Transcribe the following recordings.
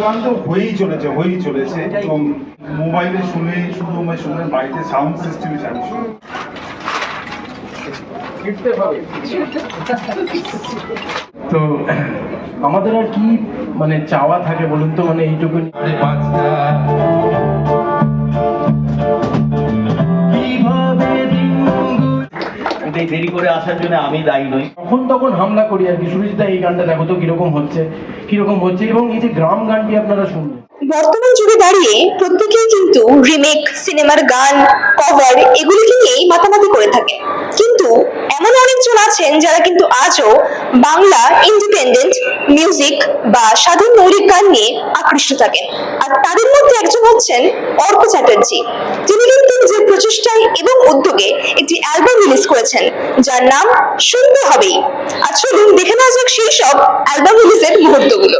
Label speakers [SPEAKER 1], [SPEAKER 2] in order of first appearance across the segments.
[SPEAKER 1] তো হয়েই চলেছে হয়েই চলেছে। এবং মোবাইলে শুনে শুধু আমার শুনে বাড়িতে সাউন্ড সিস্টেমে চালু শুনে
[SPEAKER 2] তো আমাদের আর কি মানে চাওয়া থাকে বলুন তো? মানে এইটুকু
[SPEAKER 3] কিন্তু দেরি করে আসার জন্য আমি দায়ী নই।
[SPEAKER 2] তখন তখন হামলা করি আর কি। সুরজিৎদা এই গানটা দেখো তো কীরকম হচ্ছে কীরকম হচ্ছে এবং এই যে গ্রাম গানটি আপনারা শুনলেন।
[SPEAKER 4] বর্তমান যুগে দাঁড়িয়ে প্রত্যেকেই কিন্তু রিমেক সিনেমার গান কভার এগুলিকে নিয়েই মাতামাতি করে থাকে। কিন্তু এমন অনেকজন আছেন যারা কিন্তু আজও বাংলা ইন্ডিপেন্ডেন্ট মিউজিক বা স্বাধীন মৌলিক গান নিয়ে আকৃষ্ট থাকেন। আর তাদের মধ্যে একজন হচ্ছেন অর্ক চ্যাটার্জি। তিনি কিন্তু নিজের প্রচেষ্টায় এবং উদ্যোগে একটি অ্যালবাম রিলিজ করেছেন, যার নাম শুনতে হবেই। আর চলুন দেখে নেওয়া যাক সেই সব অ্যালবাম রিলিজের মুহূর্তগুলো।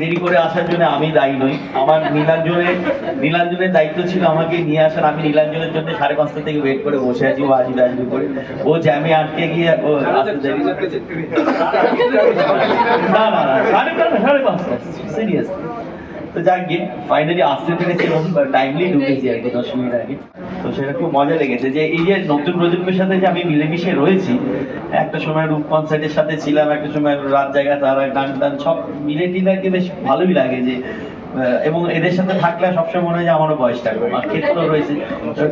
[SPEAKER 3] দেরি করে আসার জন্য আমি দায়ী নই। আমার নীলাঞ্জনের নীলাঞ্জনের দায়িত্ব ছিল আমাকে নিয়ে আসার। আমি নীলাঞ্জনের জন্য সাড়ে পাঁচটা থেকে ওয়েট করে বসে আছি, ও আসবে আসবে করে। ও জ্যামে আটকে গিয়ে ও না না না, সাড়ে পাঁচটা সিরিয়াস তো যাক, গিয়ে ফাইনালি আসতে পেরেছি টাইমলি ঢুকেছি আর কি, দশ মিনিট আগে। তো সেটা খুব মজা লেগেছে যে এই যে নতুন প্রজন্মের সাথে যে আমি মিলেমিশে রয়েছি, একটা সময় রূপ কনসার্টের সাথে ছিলাম, একটা সময় রাত জায়গা, তারা গান টান সব মিলে টিলে বেশ ভালোই লাগে যে এবং এদের সাথে থাকলে সবসময় মনে হয় যে আমারও বয়স থাকবে আর ক্ষেত্র রয়েছে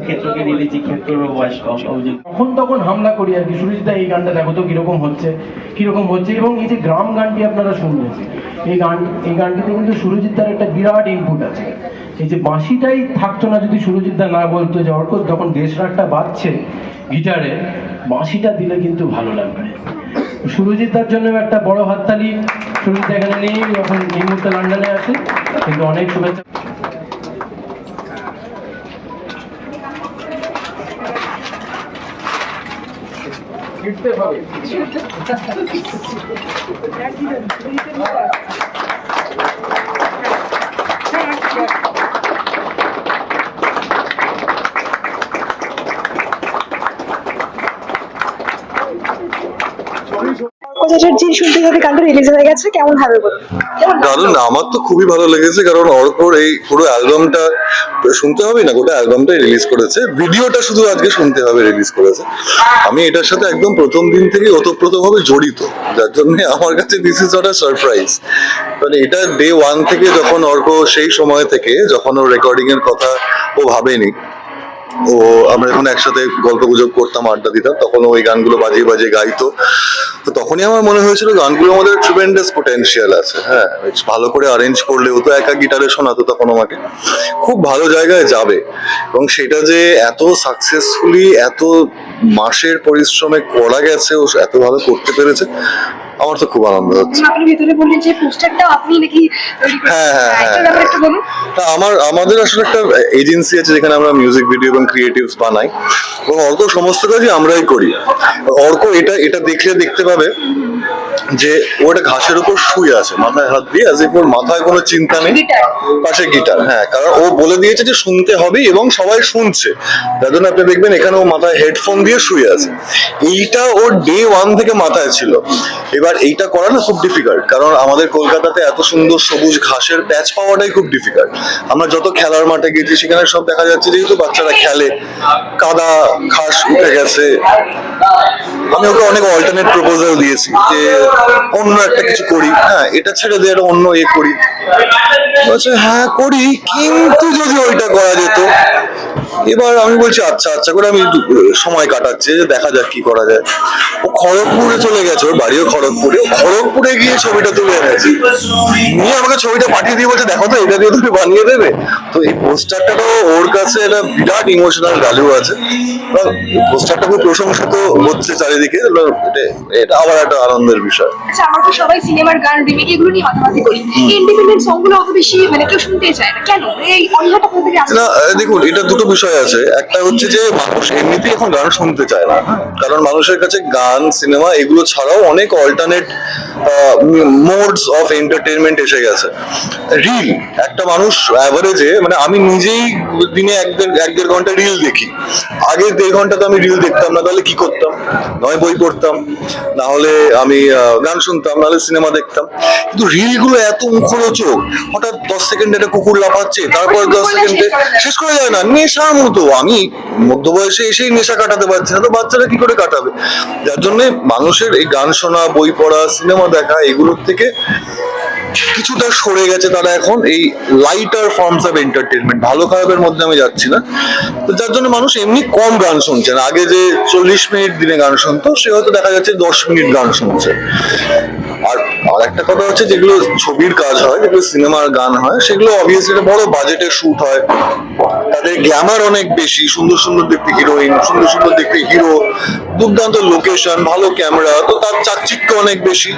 [SPEAKER 3] ক্ষেত্রকে নিলেছি ক্ষেত্রেরও বয়স কম
[SPEAKER 2] তখন তখন হামলা করি আর কি। সুরজিৎদা এই গানটা দেখো তো কীরকম হচ্ছে কীরকম হচ্ছে। এবং এই যে গ্রাম গানটি আপনারা শুনলেন, এই গান, এই গানটিতে কিন্তু সুরজিৎদার একটা বিরাট ইনপুট আছে। এই যে বাঁশিটাই থাকতো না যদি সুরজিৎদা না বলতো, যে অর্ক যখন দেশ রাগটা বাজছে গিটারে, বাঁশিটা দিলে কিন্তু ভালো লাগবে। সুরজিৎদার জন্য একটা বড় হাততালি। সুরজিৎ এখানে নেই এখন এই মুহূর্তে লন্ডনে আছে কিন্তু অনেক শুভেচ্ছা।
[SPEAKER 4] শুনতে গানটা রিলিজ হয়ে গেছে, কেমন হবে
[SPEAKER 5] আমার তো খুবই ভালো লেগেছে, কারণ এই পুরো অ্যালবামটা শুনতে হবে না, গোটা রিলিজ করেছে। ভিডিওটা শুধু আজকে শুনতে হবে রিলিজ করেছে। আমি এটার সাথে একদম প্রথম দিন থেকে ওতপ্রোতভাবে জড়িত, যার জন্য আমার কাছে দিস ইজ আ সারপ্রাইজ মানে এটা ডে ওয়ান থেকে যখন অর্ক সেই সময় থেকে, যখন ও রেকর্ডিং এর কথা ও ভাবেনি ও, আমরা যখন একসাথে গল্প গুজব করতাম, আড্ডা দিতাম, তখন ওই গানগুলো বাজিয়ে বাজিয়ে গাইতো। তো তখনই আমার মনে হয়েছিল গানগুলো আমাদের ট্রিমেন্ডাস পোটেনশিয়াল আছে হ্যাঁ ভালো করে অ্যারেঞ্জ করলে, ও তো একা গিটারে শোনাতো তখন আমাকে। খুব ভালো জায়গায় যাবে। এবং সেটা যে এত সাকসেসফুলি এত মাসের পরিশ্রমে করা গেছে, ও এত ভালো করতে পেরেছে আমার তো খুব আনন্দ হচ্ছে।
[SPEAKER 4] আপনি ভিতরে বললেন যে পোস্টারটাও আপনি নাকি
[SPEAKER 5] হ্যাঁ, হ্যাঁ, হ্যাঁ।
[SPEAKER 4] একটু বলুন।
[SPEAKER 5] তা আমার আমাদের আসলে একটা এজেন্সি আছে যেখানে আমরা মিউজিক ভিডিও এবং ক্রিয়েটিভস বানাই। এবং অর্ক সমস্ত কাজই আমরাই করি। অর্ক এটা এটা দেখলে দেখতে পাবে যে ও একটা ঘাসের উপর শুয়ে আছে মাথায় হাত দিয়ে অ্যাজ ওর মাথায় কোনো চিন্তা নেই। পাশে গিটার হ্যাঁ কারণ ও বলে দিয়েছে যে শুনতে হবে এবং সবাই শুনছে। যার জন্য আপনি দেখবেন এখানে ও মাথায় হেডফোন দিয়ে শুয়ে আছে। এইটা ওর ডে ওয়ান থেকে মাথায় ছিল। এবার এইটা করা না খুব ডিফিকাল্ট কারণ আমাদের কলকাতাতে এত সুন্দর সবুজ ঘাসের প্যাচ পাওয়াটাই খুব ডিফিকাল্ট আমরা যত খেলার মাঠে গেছি, সেখানে সব দেখা যাচ্ছে যেহেতু বাচ্চারা খেলে, কাদা, ঘাস উঠে গেছে। আমি ওকে অনেক অল্টারনেট প্রপোজাল দিয়েছি যে অন্য একটা কিছু করি। হ্যাঁ এটা ছেড়ে দিয়ে একটা অন্য এ করি। বলছে হ্যাঁ করি, কিন্তু যদি ওইটা করা যেত, এবার আমি বলছি আচ্ছা আচ্ছা করে আমি সময় কাটাচ্ছি, দেখা যাক কি করা যায়। ও খড়গপুরে চলে গেছে ওর বাড়িও খড়গপুরে। খড়গপুরে গিয়ে ছবিটা তুলে এনেছি। নিয়ে আমাকে ছবিটা পাঠিয়ে দিয়ে বলছে দেখো তো এটা দিয়ে তুমি বানিয়ে দেবে? তো এই পোস্টারটা তো ওর কাছে একটা বিরাট ইমোশনাল ভ্যালু আছে। পোস্টারটা খুব প্রশংসিত হচ্ছে চারিদিকে এটা- আবার একটা আনন্দের বিষয়।
[SPEAKER 4] আচ্ছা আমরা তো সবাই সিনেমার গান রিমেক এগুলো নিয়ে মাতামাতি করি। ইন্ডিপেন্ডেন্ট সংগুলো অত বেশি মানে কেউ শুনতেই চায় না। কেন? এই অনীহাটা কোথা থেকে আসে
[SPEAKER 5] না দেখুন এটা দুটো বিষয় আছে। একটা হচ্ছে যে মানুষ এমনিতেই এখন গান শুনতে চায় না কারণ মানুষের কাছে গান সিনেমা এগুলো ছাড়াও অনেক অল্টারনেট মোডস অফ এন্টারটেনমেন্ট এসে গেছে। রিল একটা মানুষ অ্যাভারেজে মানে আমি নিজেই দিনে এক দেড় এক দেড় ঘণ্টা রিল দেখি। আগে দেড় ঘণ্টা তো আমি রিল দেখতাম না তাহলে কি করতাম? নয় বই পড়তাম না হলে আমি গান শুনতাম নাহলে সিনেমা দেখতাম। কিন্তু রিলগুলো এত মুখরোচক হঠাৎ দশ সেকেন্ডে একটা কুকুর লাফাচ্ছে তারপর দশ সেকেন্ডে শেষ করে যায় না নেশার মতো। আমি মধ্য বয়সে এসেই নেশা কাটাতে পারছি না তো বাচ্চারা কি করে কাটাবে? যার জন্য মানুষের এই গান শোনা, বই পড়া, সিনেমা দেখা এগুলোর থেকে কিছুটা সরে গেছে তারা এখন। এই লাইটার ফর্মস অফ এন্টারটেনমেন্ট ভালো খারাপের মধ্যে আমি যাচ্ছি না। তো যার জন্য মানুষ এমনি কম গান শুনছেন আগে যে চল্লিশ মিনিট দিনে গান শুনতো, সে হয়তো দেখা যাচ্ছে দশ মিনিট গান শুনছে। আর আর একটা কথা হচ্ছে যেগুলো ছবির কাজ হয়, যেগুলো সিনেমার গান হয়, সেগুলো অবভিয়াসলি একটা বড় বাজেটে শুট হয়। তাদের গ্ল্যামার অনেক বেশি। সুন্দর সুন্দর দেখতে হিরোইন সুন্দর সুন্দর দেখতে হিরো দুর্দান্ত লোকেশন ভালো ক্যামেরা তো তার চাকচিক্য অনেক বেশি।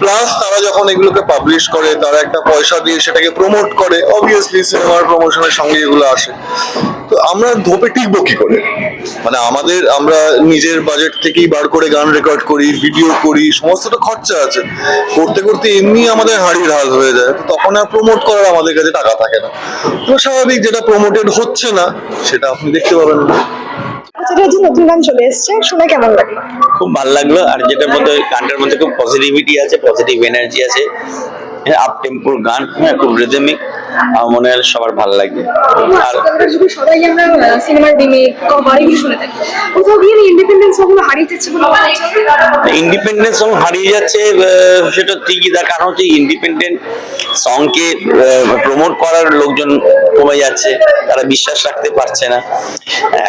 [SPEAKER 5] প্লাস তারা যখন এগুলোকে পাবলিশ করে, তারা একটা পয়সা দিয়ে সেটাকে প্রমোট করে অবভিয়াসলি সিনেমার প্রমোশনের সঙ্গে এগুলো আসে। তো আমরা ধোপে টিকবো কি করে? মানে আমাদের, আমরা নিজের বাজেট থেকেই বার করে গান রেকর্ড করি ভিডিও করি সমস্ত তো খরচা আছে। করতে করতে এমনি আমাদের হাড়ির হাল হয়ে যায় তখন আর প্রমোট করার আমাদের কাছে টাকা থাকে না। তো স্বাভাবিক যেটা প্রমোটেড হচ্ছে না, সেটা আপনি দেখতে পাবেন না।
[SPEAKER 4] যে নতুন গান চলে এসেছে, শুনে কেমন লাগল?
[SPEAKER 3] খুব ভালো লাগল, আর যেটার মধ্যে, গানটার মধ্যে খুব পজিটিভিটি আছে পজিটিভ এনার্জি আছে। আপ টেম্পোর গান হ্যাঁ খুব রিদমিক আমার মনে হয় সবার ভালো লাগবে। আর
[SPEAKER 6] সবাই আমরা সিনেমার রিমেক কভার এগুলো শুনে থাকি। কোথাও গিয়ে ইন্ডিপেন্ডেন্স ওগুলো হারিয়ে যাচ্ছে বলে
[SPEAKER 3] ইন্ডিপেন্ডেন্ট সং হারিয়ে যাচ্ছে সেটা ঠিকই তার কারণ হচ্ছে ইন্ডিপেন্ডেন্ট সংকে প্রমোট করার লোকজন কমে যাচ্ছে তারা বিশ্বাস রাখতে পারছে না।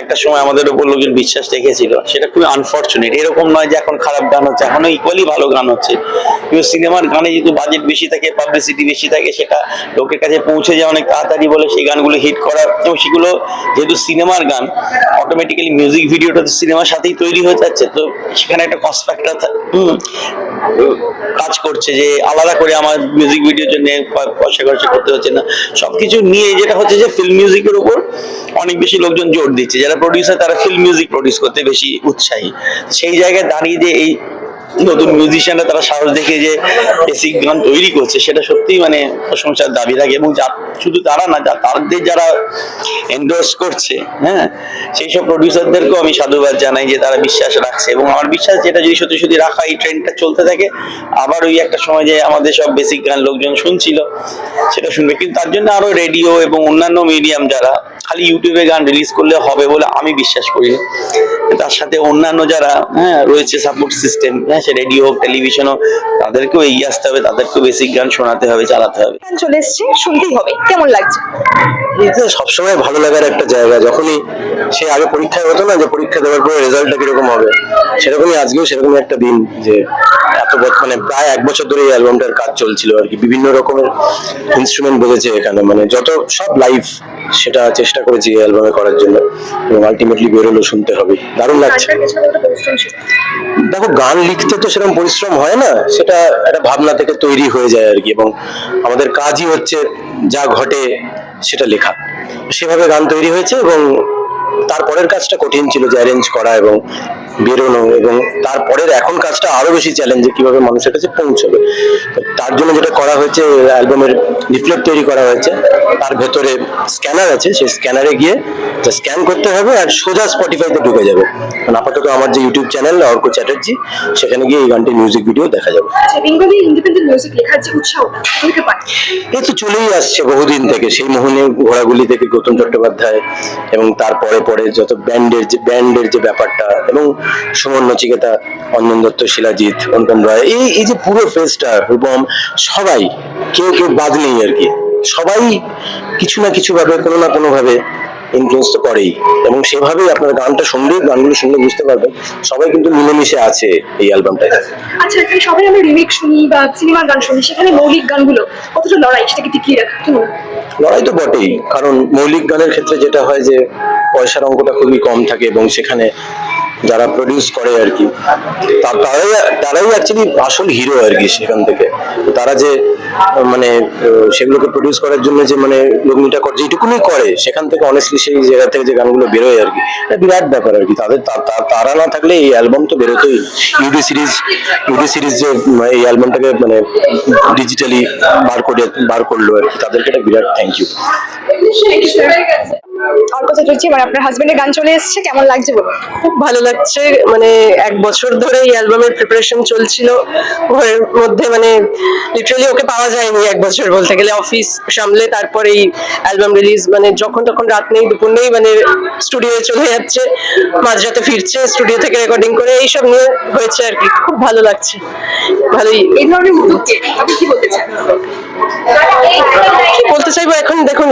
[SPEAKER 3] একটা সময় আমাদের উপর লোকজন বিশ্বাস রেখেছিল সেটা খুবই আনফর্চুনেট এরকম নয় যে এখন খারাপ গান হচ্ছে এখনও ইকুয়ালি ভালো গান হচ্ছে। কিন্তু সিনেমার গানে যেহেতু বাজেট বেশি থাকে পাবলিসিটি বেশি থাকে সেটা লোকের কাছে পৌঁছে যায় অনেক তাড়াতাড়ি বলে সেই গানগুলো হিট করা এবং সেগুলো যেহেতু সিনেমার গান অটোমেটিক্যালি মিউজিক ভিডিওটা তো সিনেমার সাথেই তৈরি হয়ে যাচ্ছে, তো সেখানে একটা কস্ট ফ্যাক্টর কাজ করছে যে আলাদা করে আমার মিউজিক ভিডিওর জন্য পয়সা খরচা করতে হচ্ছে না। সবকিছু নিয়ে যেটা হচ্ছে যে ফিল্ম মিউজিকের উপর অনেক বেশি লোকজন জোর দিচ্ছে। যারা প্রডিউসার তারা ফিল্ম মিউজিক প্রডিউস করতে বেশি উৎসাহী। সেই জায়গায় দাঁড়িয়ে যে এই নতুন মিউজিশিয়ানরা তারা সাহস দেখে যে বেসিক গান তৈরি করছে, সেটা সত্যিই মানে প্রশংসার দাবি রাখে এবং শুধু তারা না তাদের যারা এন্ডোর্স করছে হ্যাঁ সেই সব প্রডিউসারদেরকেও আমি সাধুবাদ জানাই যে তারা বিশ্বাস রাখছে এবং আমার বিশ্বাস যেটা যদি সত্যি সত্যি রাখা এই ট্রেন্ডটা চলতে থাকে, আবার ওই একটা সময় যে আমাদের সব বেসিক গান লোকজন শুনছিল, সেটা শুনবে। কিন্তু তার জন্য আরও রেডিও এবং অন্যান্য মিডিয়াম যারা, খালি ইউটিউবে গান রিলিজ করলে হবে বলে আমি বিশ্বাস করি তার সাথে অন্যান্য যারা হ্যাঁ রয়েছে সাপোর্ট সিস্টেম হ্যাঁ সে রেডিও হোক টেলিভিশন হোক তাদেরকেও এগিয়ে আসতে হবে তাদেরকেও বেসিক গান শোনাতে হবে চালাতে হবে।
[SPEAKER 4] গান চলে এসছে শুনতেই হবে কেমন লাগছে?
[SPEAKER 7] সবসময় ভালো লাগার একটা জায়গা যখনই সে আগে পরীক্ষায় হতো না যে পরীক্ষা দেওয়ার পরে রেজাল্টটা কীরকম হবে? সেরকমই আজকেও সেরকমই একটা দিন যে এত বছর মানে প্রায় এক বছর ধরে এই অ্যালবামটার কাজ চলছিল আর কি। বিভিন্ন রকমের ইনস্ট্রুমেন্ট বেজেছে এখানে মানে যত সব লাইভ সেটা চেষ্টা করেছি এই অ্যালবামে করার জন্য এবং আলটিমেটলি বেরোলো শুনতে হবে। দারুণ লাগছে। দেখো গান লিখতে তো সেরকম পরিশ্রম হয় না সেটা একটা ভাবনা থেকে তৈরি হয়ে যায় আর কি এবং আমাদের কাজই হচ্ছে যা ঘটে সেটা লেখা। সেভাবে গান তৈরি হয়েছে এবং তারপরের কাজটা কঠিন ছিল যে অ্যারেঞ্জ করা এবং বেরোনো এবং তারপরের এখন কাজটা আরও বেশি চ্যালেঞ্জে কীভাবে মানুষের কাছে পৌঁছবে। তার জন্য যেটা করা হয়েছে অ্যালবামের লিফলেট তৈরি করা হয়েছে। তার ভেতরে স্ক্যানার আছে সেই স্ক্যানারে গিয়ে স্ক্যান করতে হবে আর সোজা স্পটিফাইতে ঢুকে যাবে। কারণ আপাতত আমার যে ইউটিউব চ্যানেল অর্ক চ্যাটার্জি সেখানে গিয়ে এই গানটির মিউজিক ভিডিও দেখা যাবে।
[SPEAKER 6] আচ্ছা বেঙ্গলি ইন্ডিপেন্ডেন্ট মিউজিক লেখার যে উৎসাহটা থেকে
[SPEAKER 7] এই তো চলেই আসছে বহুদিন থেকে। সেই মোহনে ঘোড়াগুলি থেকে গৌতম চট্টোপাধ্যায় এবং তারপরে পরে যত ব্যান্ডের যে ব্যান্ডের যে ব্যাপারটা এবং সুমন নচিকেতা অঞ্জন দত্ত শিলাজিৎ অনুপম রায় এই এই যে পুরো ফেসটা রূপম সবাই কেউ কেউ বাদ নেই আর কি। সবাই কিছু না কিছু ভাবে কোনো না কোনো ভাবে ইনফ্লুয়েন্স তো করেই। এবং সেভাবেই আপনার গানটা শুনলে গানগুলো শুনলে বুঝতে পারবেন সবাই কিন্তু মিলেমিশে আছে এই অ্যালবামটায়।
[SPEAKER 6] আচ্ছা এখানে সবাই আমরা রিমেক শুনি বা সিনেমার গান শুনি সেখানে মৌলিক গানগুলো কতটা লড়াই সেটাকে টিকিয়ে রাখা? কি?
[SPEAKER 7] লড়াই তো বটেই কারণ মৌলিক গানের ক্ষেত্রে যেটা হয় যে পয়সার অঙ্কটা খুবই কম থাকে এবং সেখানে যারা প্রডিউস করে আর কি তারাই তারাই অ্যাকচুয়ালি আসল হিরো আর কি সেখান থেকে। তারা যে মানে সেগুলোকে প্রডিউস করার জন্য যে মানে লগ্নিটা করে, যেটুকুনি করে, সেখান থেকে অনেস্টলি সেই জায়গা থেকে যে গানগুলো বেরোয় আর কি, এটা বিরাট ব্যাপার আর কি। তাদের তারা না থাকলে এই অ্যালবাম তো বেরোতেই। ইউডি সিরিজ ইউডি সিরিজ যে এই অ্যালবামটাকে মানে ডিজিটালি বার করে বার করল আর কি। তাদেরকে একটা বিরাট থ্যাংক ইউ
[SPEAKER 6] মানে আপনার গান চলে এসেছে, কেমন লাগছে
[SPEAKER 8] খুব ভালো লাগছে মানে এক বছর ধরে এই অ্যালবামের প্রিপারেশন মধ্যে মানে লিটারালি ওকে পাওয়া যায়নি এক বছর বলতে গেলে অফিস সামলে তারপর এই অ্যালবাম রিলিজ মানে যখন তখন রাত নেই, দুপুর নেই মানে স্টুডিওয়ে চলে যাচ্ছে, মাঝরাতে ফিরছে স্টুডিও থেকে রেকর্ডিং করে, এইসব নিয়ে হয়েছে আর কি, খুব ভালো লাগছে। ভালোই
[SPEAKER 6] এই ধরনের উদ্যোগকে আপনি কি বলতে চান?
[SPEAKER 8] বলতে চাইব? এখন দেখুন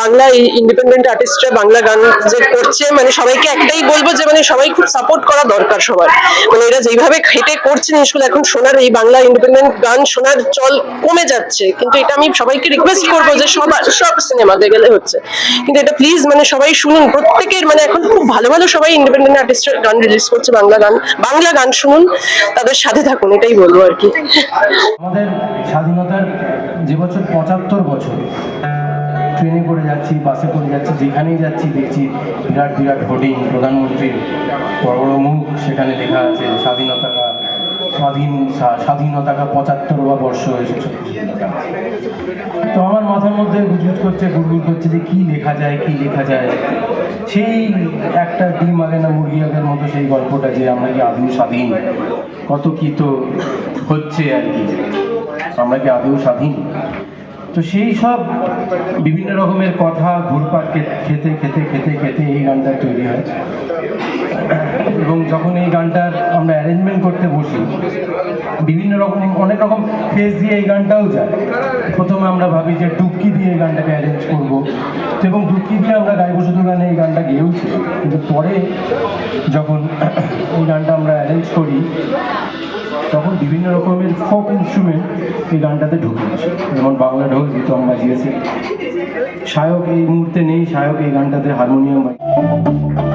[SPEAKER 8] বাংলা ইন্ডিপেন্ডেন্ট আর্টিস্টরা বাংলা গান যে করছে মানে সবাইকে একটাই বলব যে মানে সবাই খুব সাপোর্ট করা দরকার সবার। মানে এরা যেইভাবে খেটে করছে জিনিসগুলো এখন শোনার এই বাংলা ইন্ডিপেন্ডেন্ট গান শোনার চল কমে যাচ্ছে। কিন্তু এটা আমি সবাইকে রিকোয়েস্ট করব যে সবার সব সিনেমাতে গেলে হচ্ছে। কিন্তু এটা প্লিজ মানে সবাই শুনুন প্রত্যেকের মানে এখন খুব ভালো ভালো সবাই ইন্ডিপেন্ডেন্ট আর্টিস্টরা গান রিলিজ করছে বাংলা গান বাংলা গান শুনুন তাদের সাথে থাকুন এটাই বলব আর কি।
[SPEAKER 2] আমাদের স্বাধীনতার যে বছর পঁচাত্তর বছর, ট্রেনে করে যাচ্ছি, বাসে করে যাচ্ছি, যেখানেই যাচ্ছি দেখছি বিরাট বিরাট হোর্ডিং প্রধানমন্ত্রীর বড় বড় মুখ সেখানে লেখা আছে স্বাধীনতাকা স্বাধীন স্বাধীনতাটা পঁচাত্তর বা বর্ষ এসেছে তো আমার মাথার মধ্যে গুজগুজ করছে, গুড়গুড় করছে যে কী লেখা যায়, কি লেখা যায়। সেই একটা ডিম আগে না মুরগি আগের মতো সেই গল্পটা যে আমরা কি আদৌ স্বাধীন? কত কী তো হচ্ছে আর কি? আমরা কি আদৌ স্বাধীন? তো সেই সব বিভিন্ন রকমের কথা ঘুরপাক খেতে খেতে খেতে খেতে এই গানটা তৈরি হয়। এবং যখন এই গানটার আমরা অ্যারেঞ্জমেন্ট করতে বসি, বিভিন্ন রকম, অনেক রকম ফেস দিয়ে এই গানটাও যায়। প্রথমে আমরা ভাবি যে ডুবকি দিয়ে এই গানটাকে অ্যারেঞ্জ করব। তো এবং ডুবকি দিয়ে আমরা গাইব শুধু গানে এই গানটা গেয়েওছি। কিন্তু পরে যখন এই গানটা আমরা অ্যারেঞ্জ করি তখন বিভিন্ন রকমের ফোক ইনস্ট্রুমেন্ট এই গানটাতে ঢুকে আসে যেমন বাংলা ঢোল গীত বাজিয়েছে। সায়ক এই মুহূর্তে নেই সায়ক এই গানটাতে হারমোনিয়াম বাজিয়ে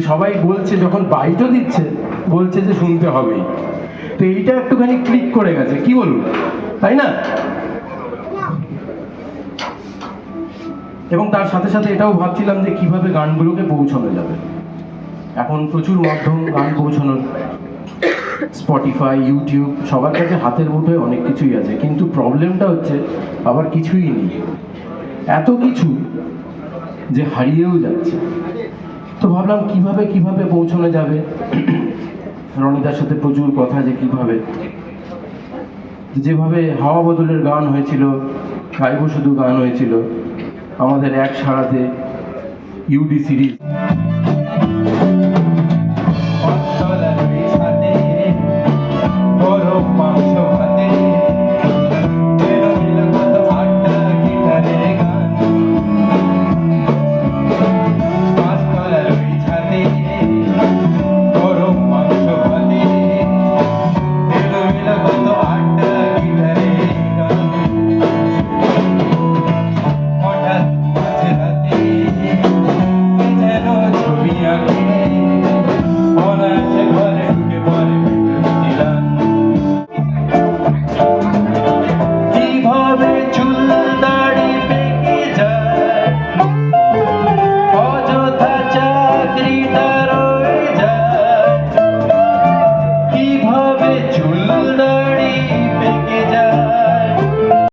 [SPEAKER 2] সবাই বলছে, যখন বাইটও দিচ্ছে, বলছে যে শুনতে হবেই। তো এইটা একটুখানি ক্লিক করে গেছে, কি বলুন? তাই না? এবং তার সাথে সাথে এটাও ভাবছিলাম যে কীভাবে গানগুলোকে পৌঁছানো যাবে। এখন প্রচুর মাধ্যম গান পৌঁছানোর। স্পটিফাই ইউটিউব সবার কাছে হাতের মুঠোয় অনেক কিছুই আছে। কিন্তু প্রবলেমটা হচ্ছে, আবার কিছুই নেই। এত কিছু যে হারিয়েও যাচ্ছে। তো ভাবলাম কীভাবে কীভাবে পৌঁছানো যাবে? রনিদার সাথে প্রচুর কথা যে কীভাবে। যেভাবে হাওয়া বদলের গান হয়েছিল, গাইব শুধু গান হয়েছিল। আমাদের এক সারাতে ইউডি সিরিজ